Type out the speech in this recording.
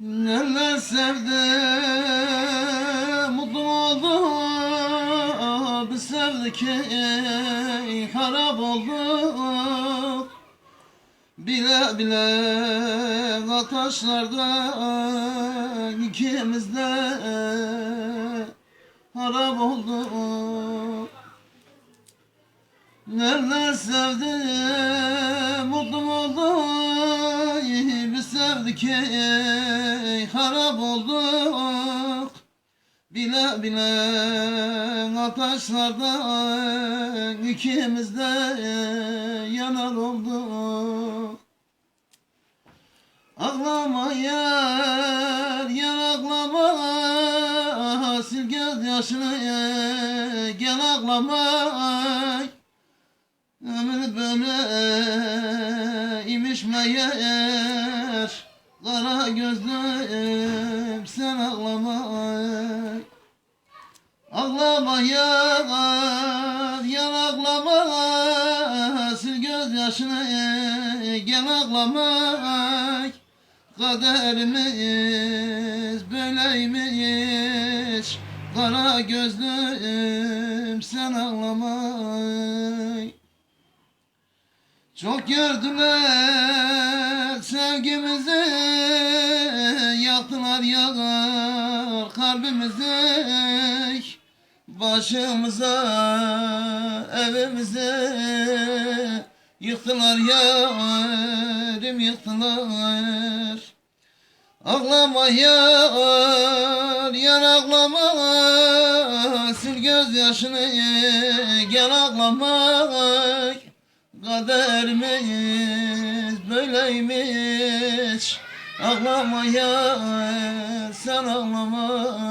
Neler sevdim, mutlu oldum. Biz sevdik ey, harap olduk. Bile bile ataşlarda ikimiz de harap olduk. Neler sevdim, mutlu. Ey, harap olduk. Bile bile ataşlarda ikimiz de yanar olduk. Ağlama yar, yar ağlama Sil göz yaşını gel ağlama Ömür böyle imiş meğer Kara gözlüm sen ağlama. Ağlama yar, yar ağlama. Sil göz yaşını gel ağlama. Kaderimiz böyleymiş. Kara gözlüm sen ağlama. Çok gördüler sevgimizi Yaktılar yar kalbimizi Başımıza evimize. Yıktılar yarim yıktılar. Ağlama yar, yar ağlama. Sil gözyaşını gel ağlama. Kaderimiz böyleymiş. Ağlama yar, sen ağlama